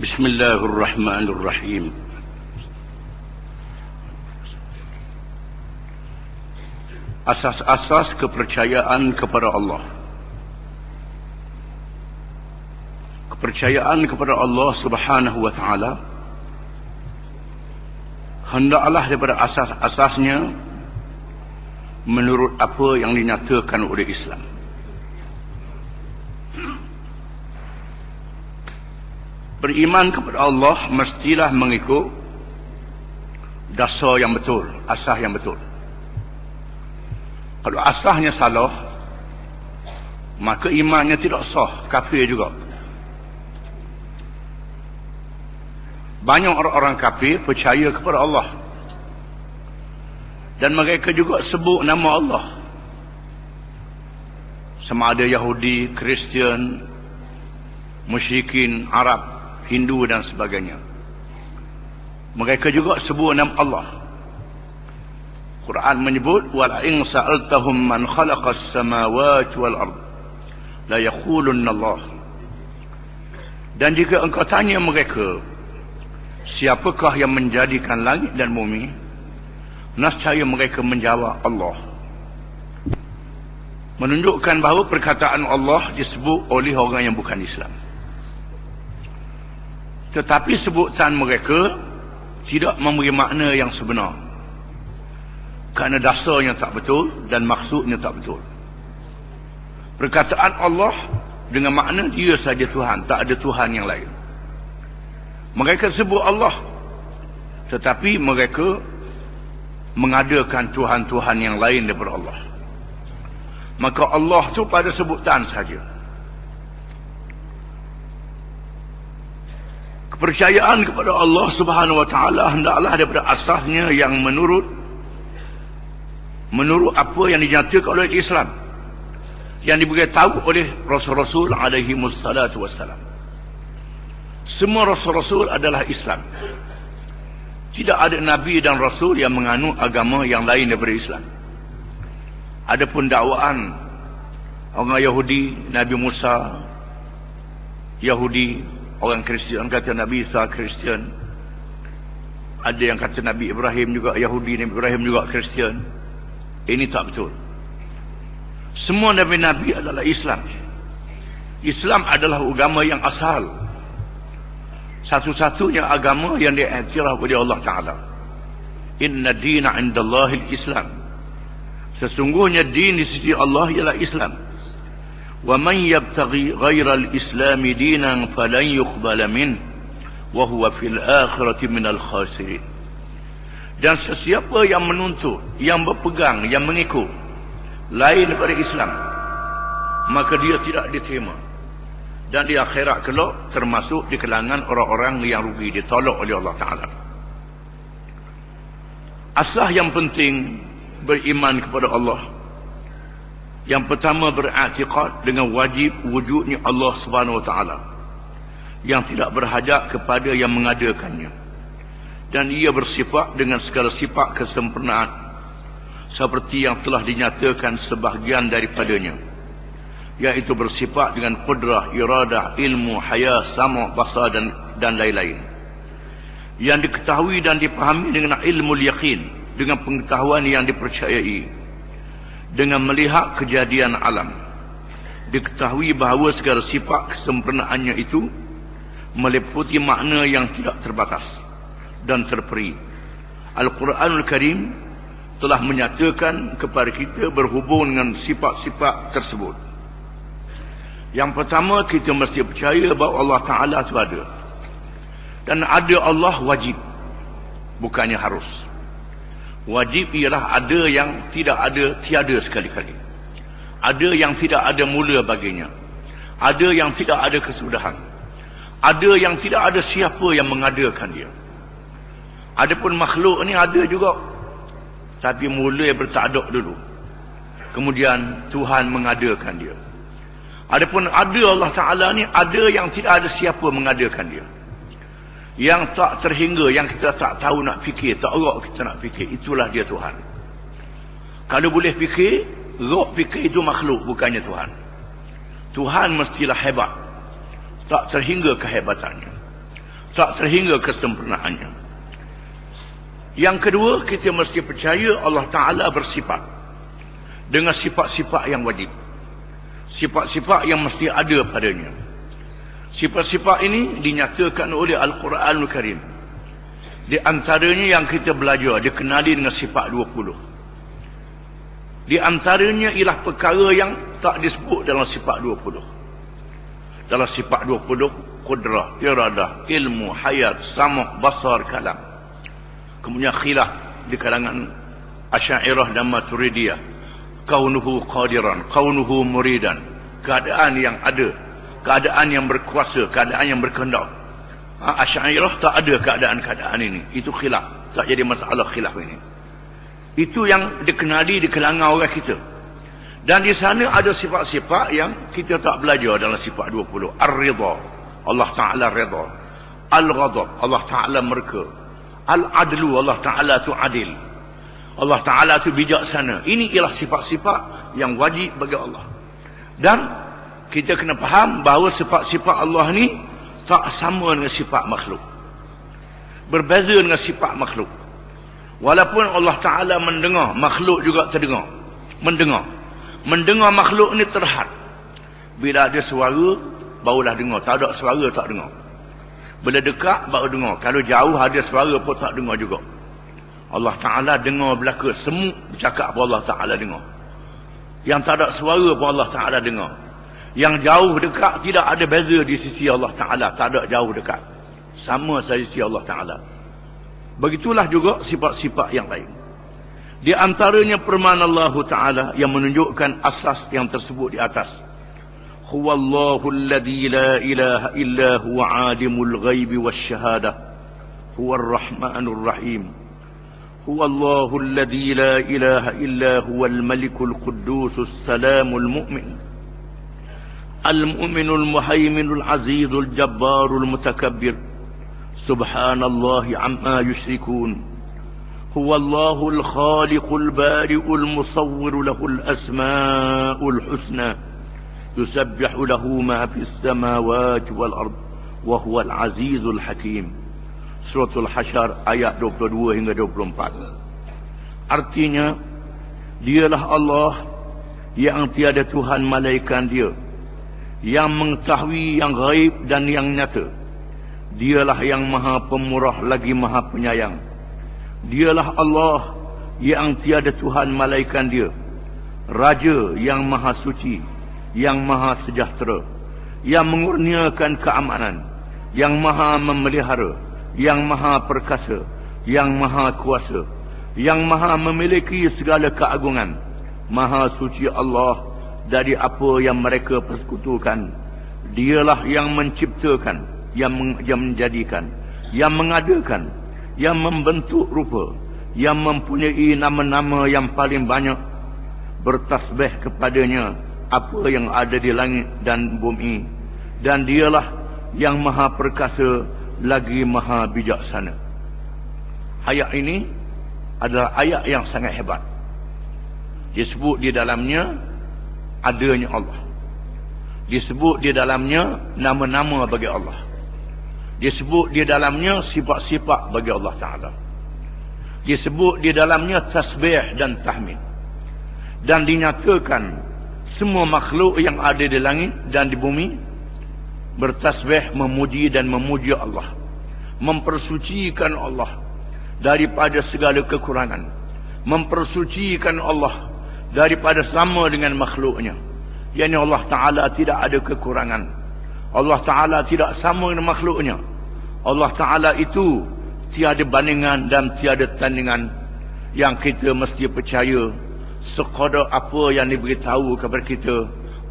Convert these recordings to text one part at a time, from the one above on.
بسم الله الرحمن الرحيم asas-asas kepercayaan kepada Allah kepercayaan kepada Allah subhanahu wa ta'ala hendaklah daripada asas-asasnya menurut apa yang dinyatakan oleh Islam Beriman kepada Allah mestilah mengikut dasar yang betul asas yang betul kalau asahnya salah, maka imannya tidak sah, kafir juga. Banyak orang-orang kafir percaya kepada Allah. Dan mereka juga sebut nama Allah. Sama ada Yahudi, Kristian, musyrikin, Arab, Hindu dan sebagainya. Mereka juga sebut nama Allah. Quran menyebut wala in sa'altahum man khalaqas samawati wal ard la yaqulunna Allah. Dan jika engkau tanya mereka siapakah yang menjadikan langit dan bumi? Nascaya mereka menjawab Allah. Menunjukkan bahawa perkataan Allah disebut oleh orang yang bukan Islam. Tetapi sebutan mereka tidak memberi makna yang sebenar kerana dasarnya tak betul dan maksudnya tak betul. Perkataan Allah dengan makna dia saja Tuhan, tak ada Tuhan yang lain. Mereka sebut Allah tetapi mereka mengadakan Tuhan-Tuhan yang lain daripada Allah. Maka Allah tu pada sebutan saja. Kepercayaan kepada Allah Subhanahu wa taala hendaklah daripada asasnya yang menurut menurut apa yang dinyatakan oleh Islam yang diberitahu oleh Rasul-Rasul alaihi wassalatu wassalam. Semua Rasul-Rasul adalah Islam. Tidak ada Nabi dan Rasul yang menganut agama yang lain daripada Islam. Adapun dakwaan orang Yahudi Nabi Musa Yahudi orang Kristian kata Nabi Isa Kristian ada yang kata Nabi Ibrahim juga Yahudi Nabi Ibrahim juga Kristian ini tak betul. Semua Nabi-Nabi adalah Islam. Islam adalah agama yang asal. Satu-satunya agama yang diiktiraf oleh Allah Ta'ala. Inna dina indallahil Islam. Sesungguhnya din di sisi Allah ialah Islam. Yabtaghi ghairal islami dinan falan yuqbala min wa huwa fil akhirati minal khasirin. Dan sesiapa yang menuntut, yang berpegang, yang mengikut lain daripada Islam, maka dia tidak diterima. Dan di akhirat kelak termasuk di kalangan orang-orang yang rugi ditolak oleh Allah Taala. Asah yang penting beriman kepada Allah. Yang pertama beriktikad dengan wajib wujudnya Allah Subhanahu Wa Taala. Yang tidak berhajat kepada yang mengadakannya. Dan ia bersifat dengan segala sifat kesempurnaan. Seperti yang telah dinyatakan sebahagian daripadanya. Yaitu bersifat dengan kudrah, iradah, ilmu, haya, sama, basa dan dan lain-lain. Yang diketahui dan dipahami dengan ilmu yakin dengan pengetahuan yang dipercayai dengan melihat kejadian alam diketahui bahawa segala sifat kesempurnaannya itu meliputi makna yang tidak terbatas dan terperi. Al-Quranul Karim telah menyatakan kepada kita berhubung dengan sifat-sifat tersebut. Yang pertama kita mesti percaya bahawa Allah Ta'ala itu ada. Dan ada Allah wajib. Bukannya harus. Wajib ialah ada yang tidak ada tiada sekali-kali. Ada yang tidak ada mula baginya. Ada yang tidak ada kesudahan. Ada yang tidak ada siapa yang mengadakan dia. Adapun makhluk ni ada juga. Tapi mula bertadak dulu. Kemudian Tuhan mengadakan dia. Adapun ada Allah Ta'ala ni ada yang tidak ada siapa mengadakan dia. Yang tak terhingga, yang kita tak tahu nak fikir, tak erak kita nak fikir, itulah dia Tuhan. Kalau boleh fikir, erak fikir itu makhluk, bukannya Tuhan. Tuhan mestilah hebat. Tak terhingga kehebatannya. tak terhingga kesempurnaannya yang kedua kita mesti percaya Allah Ta'ala bersifat dengan sifat-sifat yang wajib sifat-sifat yang mesti ada padanya sifat-sifat ini dinyatakan oleh Al-Quranul Karim. Di antaranya yang kita belajar dikenali dengan sifat 20 di antaranya ialah perkara yang tak disebut dalam sifat 20 dalam sifat 20 kudrah, iradah, ilmu, hayat, sama, basar, kalam. Kemudian khilaf di kalangan asyairah dan maturidiyah. Kaunuhu qadiran kaunuhu muridan. Keadaan yang ada keadaan yang berkuasa keadaan yang berkehendak. Ha, asyairah tak ada keadaan-keadaan ini. Itu khilaf. Tak jadi masalah khilaf ini. Itu yang dikenali di kalangan orang kita. Dan di sana ada sifat-sifat yang kita tak belajar dalam sifat 20 ar-ridha. Allah taala ridha. Al-ghadab Allah taala murka al-adlu. Allah taala tu adil. Allah Ta'ala itu bijaksana. Ini ialah sifat-sifat yang wajib bagi Allah. Dan kita kena faham bahawa sifat-sifat Allah ni tak sama dengan sifat makhluk. Berbeza dengan sifat makhluk. Walaupun Allah Ta'ala mendengar, makhluk juga terdengar. Mendengar. Mendengar makhluk ni terhad. Bila ada suara, barulah dengar. Tak ada suara, tak dengar. Bila dekat, baru dengar. Kalau jauh ada suara pun tak dengar juga. Allah Ta'ala dengar belaka semut bercakap pun Allah Ta'ala dengar yang tak ada suara pun Allah Ta'ala dengar yang jauh dekat tidak ada beza di sisi Allah Ta'ala tak ada jauh dekat sama saja sisi Allah Ta'ala begitulah juga sifat-sifat yang lain di antaranya permana Allah Ta'ala yang menunjukkan asas yang tersebut di atas huwallahu alladhi la ilaha illa huwa adimul ghaibi wasyahadah huwa rahmanur rahim هو الله الذي لا إله إلا هو الملك القدوس السلام المؤمن المؤمن المهيمن العزيز الجبار المتكبر سبحان الله عما يشركون هو الله الخالق البارئ المصور له الأسماء الحسنى يسبح له ما في السماوات والأرض وهو العزيز الحكيم Suratul Hasyar ayat 22 hingga 24. Artinya, dialah Allah yang tiada Tuhan malaikat dia. Yang mengetahui yang gaib dan yang nyata. Dialah yang maha pemurah lagi maha penyayang. Dialah Allah yang tiada Tuhan malaikat dia. Raja yang maha suci. Yang maha sejahtera. Yang mengurniakan keamanan. Yang maha memelihara yang maha perkasa, yang maha kuasa, yang maha memiliki segala keagungan. Maha suci Allah dari apa yang mereka persekutukan. Dialah yang menciptakan, yang, menjadikan, yang mengadakan, yang membentuk rupa, yang mempunyai nama-nama yang paling banyak. Bertasbih kepadanya apa yang ada di langit dan bumi. Dan dialah yang maha perkasa, lagi maha bijaksana. Ayat ini adalah ayat yang sangat hebat. Disebut di dalamnya adanya Allah. Disebut di dalamnya nama-nama bagi Allah. Disebut di dalamnya sifat-sifat bagi Allah Ta'ala. Disebut di dalamnya tasbih dan tahmid. Dan dinyatakan semua makhluk yang ada di langit dan di bumi bertasbih memuji dan memuji Allah mempersucikan Allah daripada segala kekurangan mempersucikan Allah daripada sama dengan makhluknya. Yakni Allah Ta'ala tidak ada kekurangan. Allah Ta'ala tidak sama dengan makhluknya. Allah Ta'ala itu tiada bandingan dan tiada tandingan yang kita mesti percaya sekadar apa yang diberitahu kepada kita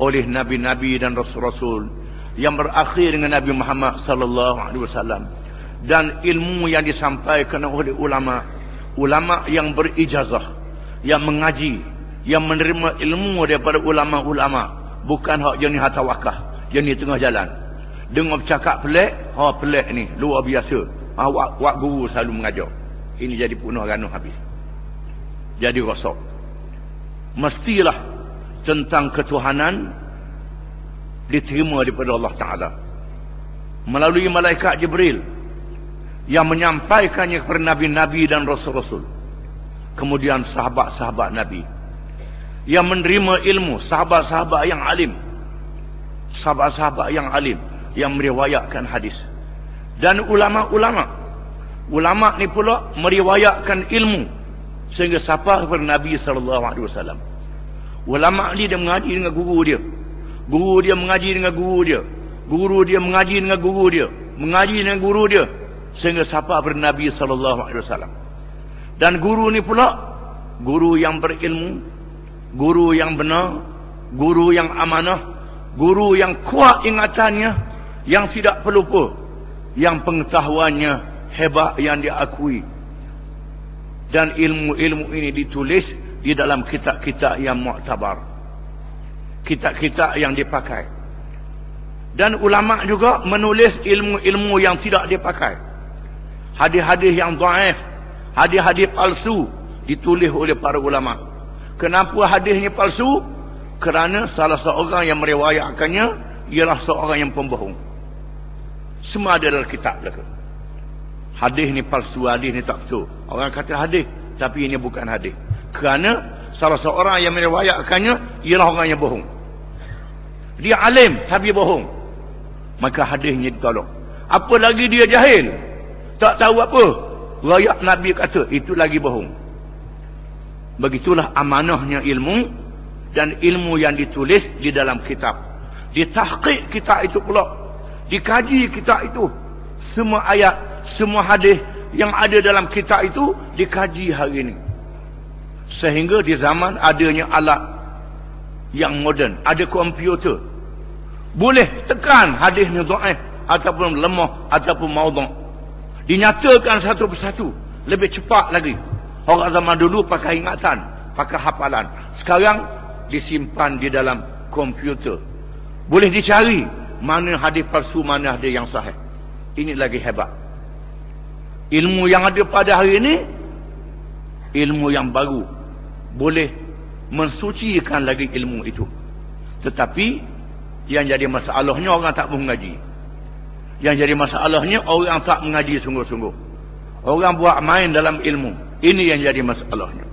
oleh Nabi-Nabi dan Rasul-Rasul yang berakhir dengan Nabi Muhammad sallallahu alaihi wasallam. Dan ilmu yang disampaikan oleh ulama ulama yang berijazah yang mengaji yang menerima ilmu daripada ulama-ulama. Bukan hak jenis hatawakah jenis tengah jalan. Dengar bercakap pelik ha pelik ni. Luar biasa. Ha, wak, wak guru selalu mengajar. Ini jadi punah ganuh habis. Jadi rosak. Mestilah tentang ketuhanan diterima daripada Allah Ta'ala. Melalui malaikat Jibril yang menyampaikannya kepada nabi-nabi dan rasul-rasul. Kemudian sahabat-sahabat nabi yang menerima ilmu sahabat-sahabat yang alim. Sahabat-sahabat yang alim yang meriwayatkan hadis. Dan ulama-ulama. Ulama ni pula meriwayatkan ilmu. Sehingga sampai kepada Nabi sallallahu alaihi wasallam. Ulama ni dia mengaji dengan guru dia. Guru dia mengaji dengan guru dia. Guru dia mengaji dengan guru dia. Mengaji dengan guru dia. Sehingga sampai kepada Nabi sallallahu alaihi wasallam. Dan guru ni pula guru yang berilmu guru yang benar guru yang amanah guru yang kuat ingatannya yang tidak pelupa yang pengetahuannya hebat yang diakui. Dan ilmu-ilmu ini ditulis di dalam kitab-kitab yang mu'tabar kitab-kitab yang dipakai. Dan ulama juga menulis ilmu-ilmu yang tidak dipakai. Hadis-hadis yang dhaif hadis-hadis palsu ditulis oleh para ulama kenapa hadisnya palsu? Kerana salah seorang yang meriwayatkannya ialah seorang yang pembohong. Semua ada dalam kitab belaka hadis ni palsu hadis ni tak betul. Orang kata hadis tapi ini bukan hadis. Kerana salah seorang yang meriwayatkannya ialah orang yang bohong. Dia alim tapi bohong. Maka hadisnya ditolak. Apa lagi dia jahil? Tak tahu apa. Rakyat Nabi kata itu lagi bohong begitulah amanahnya ilmu dan ilmu yang ditulis di dalam kitab. Ditahqiq kitab itu pula dikaji kitab itu semua ayat semua hadis yang ada dalam kitab itu dikaji hari ini. Sehingga di zaman adanya alat yang moden ada komputer boleh tekan hadis ni dhaif ataupun lemah ataupun maudhu dinyatakan satu persatu lebih cepat lagi orang zaman dulu pakai ingatan pakai hafalan sekarang disimpan di dalam komputer. Boleh dicari mana hadis palsu, mana hadis yang sahih. Ini lagi hebat. Ilmu yang ada pada hari ini, ilmu yang baru. Boleh mensucikan lagi ilmu itu. Tetapi, yang jadi masalahnya orang tak mengaji. Yang jadi masalahnya orang tak mengaji sungguh-sungguh. Orang buat main dalam ilmu. Ini yang jadi masalahnya.